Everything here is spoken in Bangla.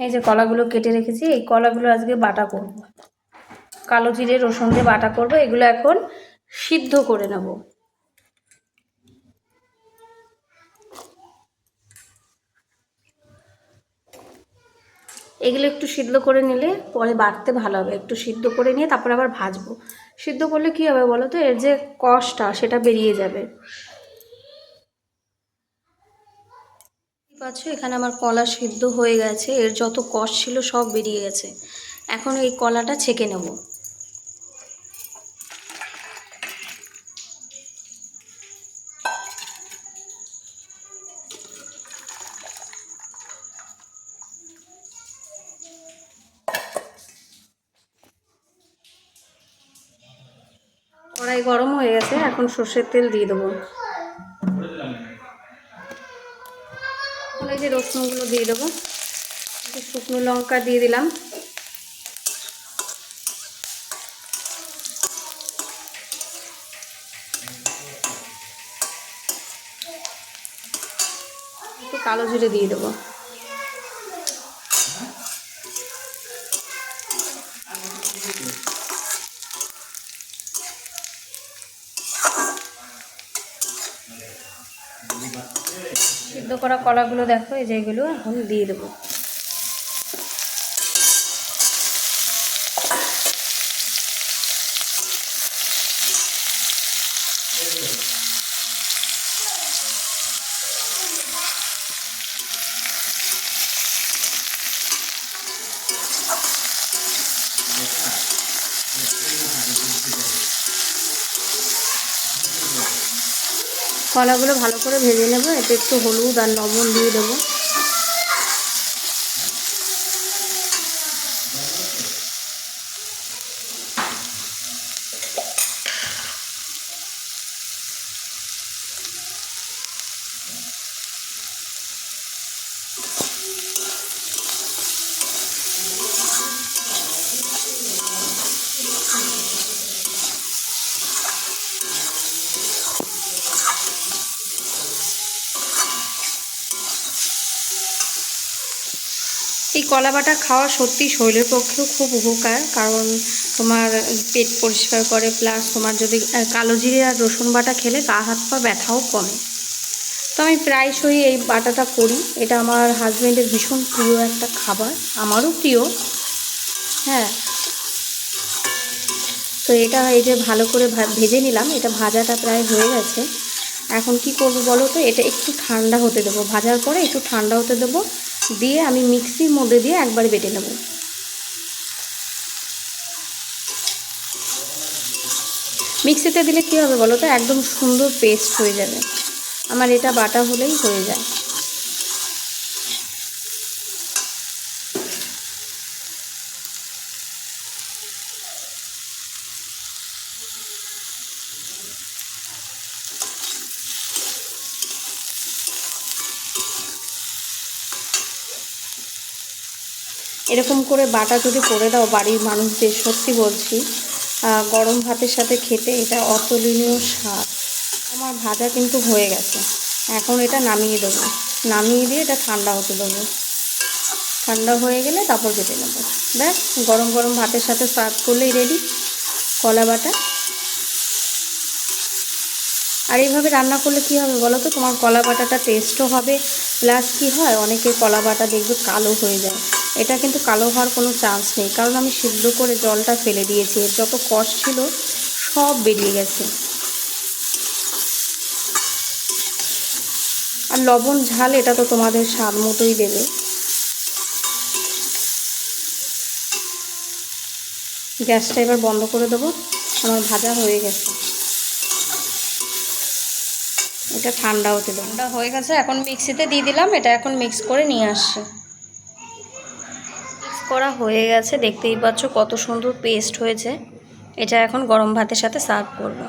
এই যে কলাগুলো কেটে রেখেছি, এই কলাগুলো আজকে বাটা করব। কালো জিরে, রসুন দিয়ে বাটা করব, এগুলো এখন সিদ্ধ করে নেব। এগুলো একটু সিদ্ধ করে নিলে পরে বাটতে ভালো হবে। একটু সিদ্ধ করে নিয়ে তারপর আবার ভাজবো। সিদ্ধ করলে কি হবে বলো তো? এর যে কষটা সেটা বেরিয়ে যাবে। পাচ্ছ এখানে আমার কলা সিদ্ধ হয়ে গেছে, এর যত কষ ছিল সব বেরিয়ে গেছে। এখন এই কলাটা ছেঁকে নেব। কড়াই গরম হয়ে গেছে, এখন সর্ষের তেল দিয়ে দেবো। এই যে রসুনগুলো দিয়ে দেবো। শুকনো লঙ্কা দিয়ে দিলাম। কালো জিরে দিয়ে দেবো। সিদ্ধ করা কলাগুলো দেখো এই যেগুলো এখন দিয়ে দেবো। কলাগুলো ভালো করে ভেজে নেব এতে একটু হলুদ আর লবণ দিয়ে দেবো। এই কলা বাটা খাওয়া সত্যি শরীরের পক্ষেও খুব উপকার, কারণ তোমার পেট পরিষ্কার করে প্লাস তোমার যদি কালো জিরে আর রসুন বাটা খেলে গা হাত পা ব্যথাও কমে। তো আমি প্রায়শই এই বাটাটা করি। এটা আমার হাজব্যান্ডের ভীষণ প্রিয় একটা খাবার, আমারও প্রিয়। হ্যাঁ। তো এটা এই যে ভালো করে ভেজে নিলাম, এটা ভাজাটা প্রায় হয়ে গেছে। এখন কি করব বলো তো? এটা একটু ঠান্ডা হতে দেবো। ভাজার পরে একটু ঠান্ডা হতে দেবো। দিয়ে আমি মিক্সির মধ্যে দিয়ে একবার বেটে নেব। মিক্সিতে দিলে কী হবে বলো তো? একদম সুন্দর পেস্ট হয়ে যাবে। আমার এটা বাটা হলেই হয়ে যায়। এরকম করে বাটা যদি করে দাও বাড়ির মানুষদের, সত্যি বলছি গরম ভাতের সাথে খেতে এটা অতুলনীয় স্বাদ। আমার ভাজা কিন্তু হয়ে গেছে। এখন এটা নামিয়ে দেবো। নামিয়ে দিয়ে এটা ঠান্ডা হতে দেবো। ঠান্ডা হয়ে গেলে তারপর কেটে নেব। ব্যাস, গরম গরম ভাতের সাথে সার্ভ করলেই রেডি কলা বাটা। আর এইভাবে রান্না করলে কি হবে বলো তো? তোমার কলা বাটাটা টেস্টও হবে। প্লাস কি হয়? অনেকের কলা বাটা দেখবে কালো হয়ে যায়। এটা কিন্তু কালো হওয়ার কোনো চান্স নেই। কারণ আমি সিদ্ধ করে জলটা ফেলে দিয়েছি যত কষ ছিল সব বেরিয়ে গেছে। আর লবণ ঝাল এটা তো তোমাদের স্বাদ মতোই দেবে। গ্যাসটা এবার বন্ধ করে দেবো, আমার ভাজা হয়ে গেছে। এটা ঠান্ডা হতে ঠান্ডা হয়ে গেছে, এখন মিক্সিতে দিয়ে দিলাম, এটা এখন মিক্স করে নিয়ে আসছি। করা হয়ে গেছে। দেখতেই পাচ্ছ কত সুন্দর পেস্ট হয়েছে। এটা এখন গরম ভাতের সাথে সার্ভ করব।